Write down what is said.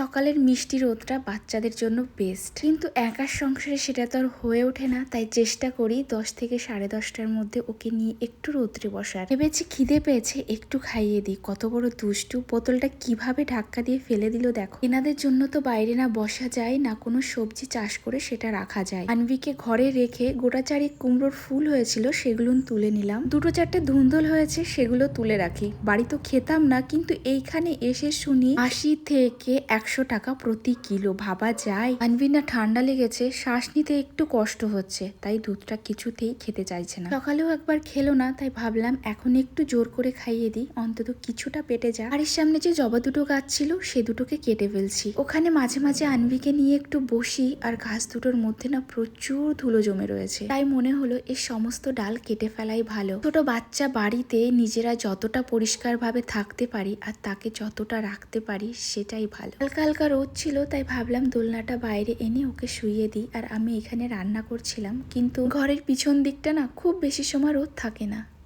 সকালের মিষ্টি রোদটা বাচ্চাদের জন্য বেস্ট কিন্তু একার সংসারে সেটা তো আর হয়ে ওঠে না, তাই চেষ্টা করি দশ থেকে সাড়ে দশটার মধ্যে ওকে নিয়ে একটু রোদ্রে বসার। ভেবেছি খিদে পেয়েছে, একটু খাইয়ে দিই। কত বড় দুষ্টু, বোতলটা কীভাবে ধাক্কা দিয়ে ফেলে দিল দেখো। এনাদের জন্য তো বাইরে না বসা যায়, না কোনো সবজি চাষ করে সেটা রাখা যায়। আনবিকে ঘরে রেখে গোটা চারি কুমড়োর ফুল হয়েছিল, সেগুলো তুলে নিলাম। দুটো চারটে ধুন্দল হয়েছে, সেগুলো তুলে রাখি। বাড়ি তো খেতাম না, কিন্তু এইখানে এসে শুনি, আশি থেকে একশো টাকা প্রতি কিলো। ভাবা যায়। আনবির না ঠান্ডা লেগেছে। শ্বাস নিতে একটু কষ্ট হচ্ছে, তাই দুধটা কিছুতেই খেতে চাইছে না। সকালেও একবার খেলো না, তাই ভাবলাম এখন একটু জোর করে খাইয়ে দিই। অন্তত কিছুটা পেটে যা। বাড়ির সামনে যে জবা দুটো গাছ ছিল, সে দুটোকে কেটে ফেলছি। ওখানে মাঝে মাঝে আনবিকে নিয়ে একটু বসি, আর গাছ দুটোর মধ্যে না প্রচুর ধুলো জমে রয়েছে। তাই মনে হলো এর সমস্ত ডাল কেটে ফেলাই ভালো। ছোট বাচ্চা বাড়িতে নিজেরা যতটা পরিষ্কারভাবে থাকতে পারি, আর তাকে যতটা রাখতে পারি, সেটাই ভালো। হালকা হালকা রোদ ছিল, তাই ভাবলাম দোলনাটা বাইরে এনে ওকে শুইয়ে দিই। আর আমি এখানে রান্না করছিলাম, কিন্তু ঘরের পিছন দিকটা না খুব বেশি সময় রোদ থাকে না।